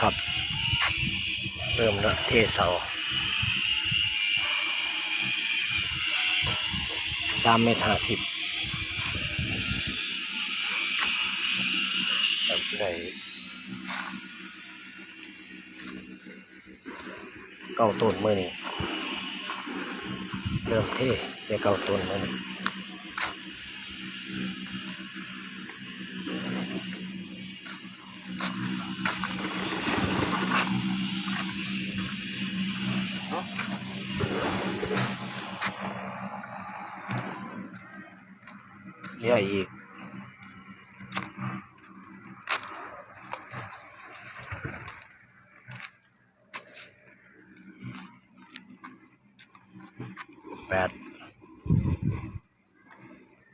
ครับ เริ่มแล้วเทเสาสามเมตรห้าสิบได้เก้าต้นเมื่อนี่เริ่มเทได้เก้าต้นเมื่อนี่ เหลืออีก แปด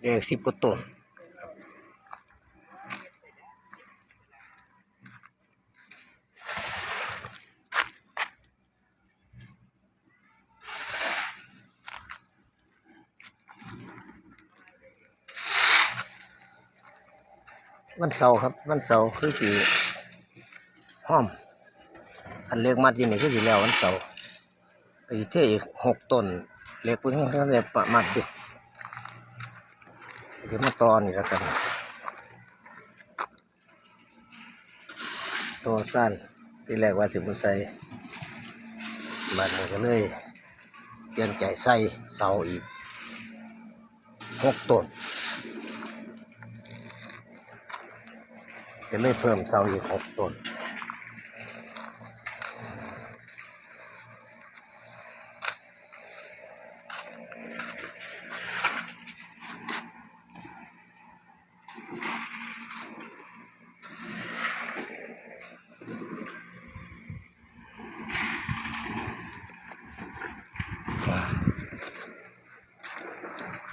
เด็กสิบก วันเสาร์ครับ วันเสาร์คือสีห้อม อันเล็กมัดยี่นี่คือสีแล้ววันเสาร์อีเท่อีกหกต้นเล็กเพิ่งเขาได้ประมาทดิเดี๋ยวมาตอนนี่แล้วกัน ตัวสั้นที่แรกว่าสิบุใส่บัดนี้ก็เลยเปลี่ยนใจใส่เสาอีกหกต้น ก็เลยเพิ่มเสาอีกหกต้น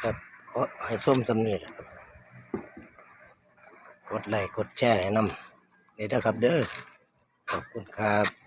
ครับขอให้ส้มสำเนีแหละครับ กดไลค์กดแชร์ให้นำนี่นะครับเด้อขอบคุณครับ